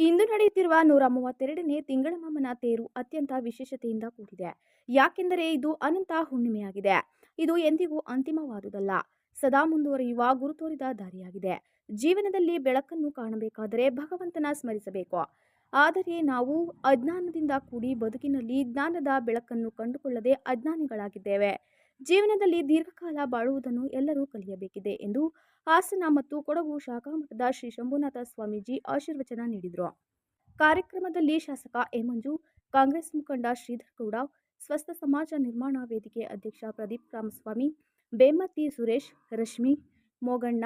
ಇಂದು ನಡೆಯುತ್ತಿರುವ ನೂರ ಮೂವತ್ತೆರಡನೇ ತಿಂಗಳಮಾಮನ ತೇರು ಅತ್ಯಂತ ವಿಶೇಷತೆಯಿಂದ ಕೂಡಿದೆ. ಯಾಕೆಂದರೆ ಇದು ಅನಂತ ಹುಣ್ಣಿಮೆಯಾಗಿದೆ. ಇದು ಎಂದಿಗೂ ಅಂತಿಮವಾದುದಲ್ಲ. ಸದಾ ಮುಂದುವರಿಯುವ ಗುರುತೋರಿದ ದಾರಿಯಾಗಿದೆ. ಜೀವನದಲ್ಲಿ ಬೆಳಕನ್ನು ಕಾಣಬೇಕಾದರೆ ಭಗವಂತನ ಸ್ಮರಿಸಬೇಕು. ಆದರೆ ನಾವು ಅಜ್ಞಾನದಿಂದ ಕೂಡಿ ಬದುಕಿನಲ್ಲಿ ಜ್ಞಾನದ ಬೆಳಕನ್ನು ಕಂಡುಕೊಳ್ಳದೆ ಅಜ್ಞಾನಿಗಳಾಗಿದ್ದೇವೆ. ಜೀವನದಲ್ಲಿ ದೀರ್ಘಕಾಲ ಬಾಳುವುದನ್ನು ಎಲ್ಲರೂ ಕಲಿಯಬೇಕಿದೆ ಎಂದು ಹಾಸನ ಮತ್ತು ಕೊಡಗು ಶಾಖಾಮಠದ ಶ್ರೀ ಶಂಭುನಾಥ ಸ್ವಾಮೀಜಿ ಆಶೀರ್ವಚನ ನೀಡಿದರು. ಕಾರ್ಯಕ್ರಮದಲ್ಲಿ ಶಾಸಕ ಎ ಕಾಂಗ್ರೆಸ್ ಮುಖಂಡ ಶ್ರೀಧರ್ ಗೌಡ, ಸ್ವಸ್ಥ ಸಮಾಜ ನಿರ್ಮಾಣ ವೇದಿಕೆ ಅಧ್ಯಕ್ಷ ಪ್ರದೀಪ್ ರಾಮಸ್ವಾಮಿ, ಬೇಮತಿ ಸುರೇಶ್, ರಶ್ಮಿ, ಮೋಗಣ್ಣ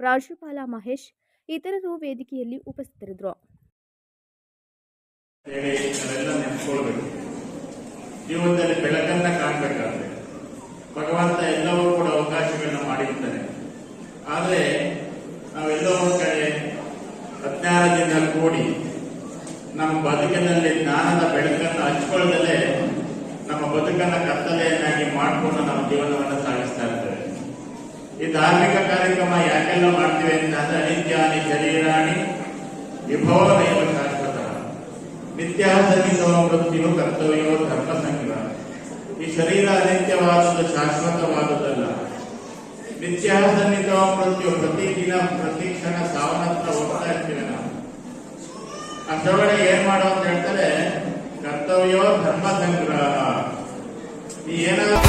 ಪ್ರಾಂಶುಪಾಲ ಮಹೇಶ್ ಇತರರು ವೇದಿಕೆಯಲ್ಲಿ ಉಪಸ್ಥಿತರಿದ್ದರು. ಭಗವಂತ ಎಲ್ಲವೂ ಕೂಡ ಅವಕಾಶಗಳನ್ನ ಮಾಡಿರ್ತಾನೆ ಆದರೆ ನಾವೆಲ್ಲೋ ಕಡೆ ಅಜ್ಞಾನದಿಂದ ಕೂಡಿ ನಮ್ಮ ಬದುಕಿನಲ್ಲಿ ಜ್ಞಾನದ ಬೆಳಕನ್ನು ಹಂಚ್ಕೊಳ್ಳದಲ್ಲೇ ನಮ್ಮ ಬದುಕನ್ನ ಕತ್ತಲೆಯನ್ನಾಗಿ ಮಾಡಿಕೊಂಡು ನಮ್ಮ ಜೀವನವನ್ನು ಸಾಗಿಸ್ತಾ ಇರ್ತೇವೆ ಈ ಧಾರ್ಮಿಕ ಕಾರ್ಯಕ್ರಮ ಯಾಕೆಲ್ಲ ಮಾಡ್ತೀವಿ ಅಂತ ಅಂದ್ರೆ ಅನಿತ್ಯಾನಿ ಶರೀರಾಣಿ ವಿಭವನೈವ ಶಾಶ್ವತ. ನಿತ್ಯಾಸನಿತವ ಮೃತ್ಯು ಕರ್ತವ್ಯವೋ ಧರ್ಮ ಸಂಗ್ರಹ ಈ ಶರೀರ ಅನಿತ್ಯವಾದದ್ದು ಶಾಶ್ವತವಾದುದಲ್ಲ ನಿತ್ಯಾಸನಿತವ ಮೃತ್ಯು ಪ್ರತಿದಿನ ಪ್ರತಿ ಕ್ಷಣ ಸಾವನತ್ರ ಹೋಗ್ತಾ ಇರ್ತೀವಿ ನಾವು. ಅಷ್ಟೊಳಗಡೆ ಏನ್ ಮಾಡೋ ಅಂತ ಹೇಳ್ತಾರೆ, ಕರ್ತವ್ಯೋ ಧರ್ಮ ಸಂಗ್ರಹ. ಈ ಏನಾದ್ರು